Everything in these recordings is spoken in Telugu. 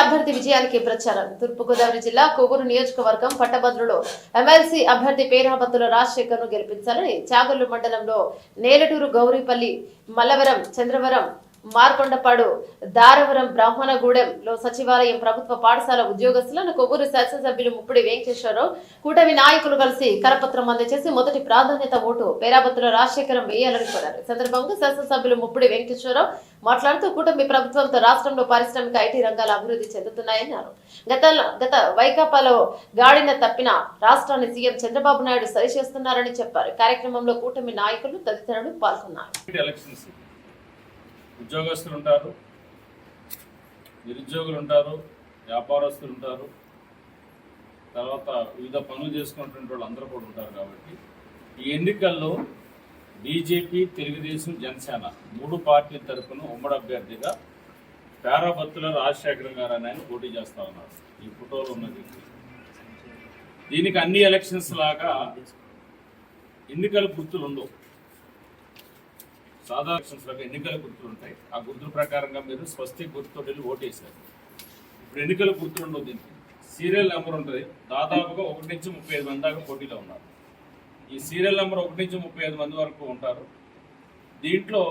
అభ్యర్థి విజయానికి ప్రచారం. తూర్పుగోదావరి జిల్లా కొవ్వూరు నియోజకవర్గం పట్టభద్రులో ఎమ్మెల్సీ అభ్యర్థి పేరాబత్తుల రాజశేఖర్ను గెలిపించాలని చాగర్లు మండలంలో నేలటూరు గౌరీపల్లి మల్లవరం చంద్రవరం మార్కొండపాడు దారవరం బ్రాహ్మణగూడెంలో సచివాలయం ప్రభుత్వ పాఠశాల ఉద్యోగస్తులను కొవ్వూరు శాసనసభ్యులు ముప్పుడి వెంకటేశ్వరరావు కూటమి నాయకులు కలిసి కరపత్రం అందజేసి మొదటి ప్రాధాన్యత ఓటు పేరాబత్తుల రాజశేఖరం వేయాలని కోరారు. సందర్భంగా శాసనసభ్యులు ముప్పుడి వెంకటేశ్వరరావు మాట్లాడుతూ కూటమి ప్రభుత్వంతో రాష్ట్రంలో పారిశ్రామిక ఐటీ రంగాలు అభివృద్ధి చెందుతున్నాయన్నారు. గత గత వైకాపాలో గాడిన తప్పిన రాష్ట్రాన్ని సీఎం చంద్రబాబు నాయుడు సరిచేస్తున్నారని చెప్పారు. కార్యక్రమంలో కూటమి నాయకులు తదితరులు పాల్గొన్నారు. ఉద్యోగస్తులు ఉంటారు నిరుద్యోగులు ఉంటారు వ్యాపారస్తులు ఉంటారు. తర్వాత వివిధ పనులు చేసుకున్నటువంటి వాళ్ళు అందరూ కూడా ఉంటారు కాబట్టి ఈ ఎన్నికల్లో బీజేపీ తెలుగుదేశం జనసేన మూడు పార్టీల తరఫున ఉమ్మడి అభ్యర్థిగా పేరాబత్తుల రాజశేఖర్ గారు అని ఆయన పోటీ చేస్తా ఉన్నారు. ఈ ఫోటోలో ఉన్న వ్యక్తి దీనికి అన్ని ఎలక్షన్స్ లాగా ఎన్నికల గుర్తులు ఉండవు సాధారణ ఎలక్షన్స్ ఎన్నికల గుర్తులు ఉంటాయి. ఆ గుర్తుల ప్రకారంగా మీరు స్వస్తి గుర్తుతో వెళ్ళి ఓటేశారు. ఇప్పుడు ఎన్నికల గుర్తులు ఉండవు దీనికి. సీరియల్ నెంబర్ ఉంటుంది. దాదాపుగా ఒకటి నుంచి ముప్పై ఐదు మంది దాకా పోటీలో ఉన్నారు. ఈ సీరియల్ నెంబర్ ఒకటి నుంచి ముప్పై ఐదు మంది వరకు ఉంటారు. దీంట్లో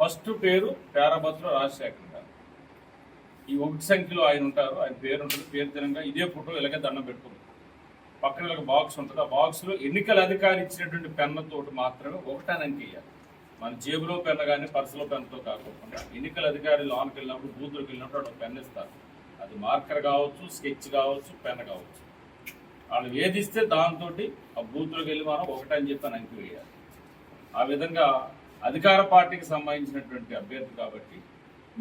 ఫస్ట్ పేరు పేరాభద్ర రాజశేఖర్ గారు ఈ ఒకటి సంఖ్యలో ఆయన ఉంటారు. ఆయన పేరు ఉంటుంది. పేరు తినంగా ఇదే ఫోటో ఇలాగే దండం పెట్టుకుంది పక్కన ఒక బాక్స్ ఉంటుంది. ఆ బాక్స్లో ఎన్నికల అధికారి ఇచ్చినటువంటి పెన్నతోటి మాత్రమే ఒకటాని వేయాలి మన జేబులో పెన్ను కానీ పర్సులో పెన్తో కాకుండా ఎన్నికల అధికారి లోన్కి వెళ్ళినప్పుడు బూత్లోకి వెళ్ళినప్పుడు అక్కడ పెన్ ఇస్తారు. అది మార్కర్ కావచ్చు స్కెచ్ కావచ్చు పెన్ కావచ్చు. వాళ్ళు వేధిస్తే దాంతో ఆ బూత్లోకి వెళ్ళి మనం ఒకటని చెప్పి అని అంకి వేయాలి ఆ విధంగా అధికార పార్టీకి సంబంధించినటువంటి అభ్యర్థి కాబట్టి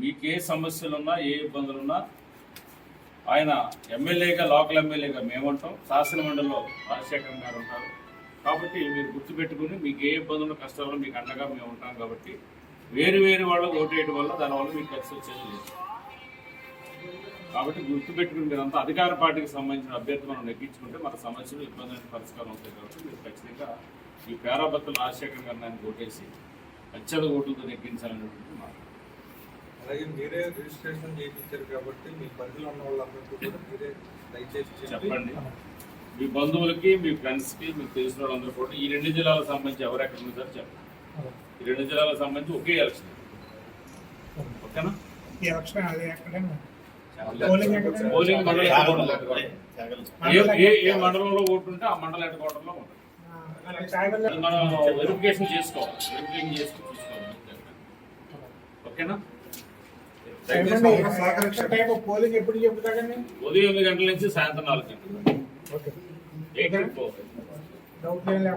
మీకు ఏ సమస్యలున్నా ఏ ఇబ్బందులున్నా ఆయన ఎమ్మెల్యేగా లోకల్ ఎమ్మెల్యేగా మేము ఉంటాం శాసనమండలిలో రాజశేఖర్ గారు ఉంటారు. కాబట్టి మీరు గుర్తుపెట్టుకుని మీకు ఏ ఇబ్బందులు కష్టాలు మీకు అండగా మేము ఉంటాం కాబట్టి వేరు వేరు వాళ్ళకు ఓటేయడం వల్ల దానివల్ల మీకు ఖర్చు వచ్చేది లేదు. కాబట్టి గుర్తుపెట్టుకుని మీరంతా అధికార పార్టీకి సంబంధించిన అభ్యర్థి మనం నెగ్గించుకుంటే మన సమస్యలు ఇబ్బందులు పరిష్కారం అవుతాయి కాబట్టి మీరు ఖచ్చితంగా ఈ పేరాబత్తుల రాజశేఖర్ గారిని ఆయన ఓటేసి అత్యధిక ఓట్లతో నెగ్గించాలనేటువంటి మాట. అలాగే మీరే రిజిస్ట్రేషన్ చేయించారు కాబట్టి మీ పరిధిలో ఉన్న వాళ్ళందరికీ కూడా మీరే దయచేసి చెప్పి చెప్పండి. మీ బంధువులకి మీ ఫ్రెండ్స్కి మీకు తెలిసిన వాళ్ళందరూ కూడా ఈ రెండు జిల్లాలకు సంబంధించి ఎవరు ఎక్కడ ఉన్నారో చెప్పండి. ఈ రెండు జిల్లాలకు సంబంధించి ఒకే ఎలక్షన్ ఓకేనా? ఈ ఎలక్షన్ అది ఎక్కడైనా పోలింగ్ ఎక్కడ? పోలింగ్ మండలం హెడ్ క్వార్టర్లో. ఏ ఏ ఏ మండలంలో ఓటు ఉంటే ఆ మండల హెడ్ క్వార్టర్లో ఉంటుంది. మనం వెరిఫికేషన్ చేసుకోవాలి. వెరిఫికేషన్ చేసుకుని చూసుకోవాలి. ఓకేనా? పోలింగ్ ఎప్పుడు చెప్తారండి? ఉదయం ఎనిమిది గంటల నుంచి సాయంత్రం నాలుగు గంటలు ఓకే. డౌట్ లేకుండా?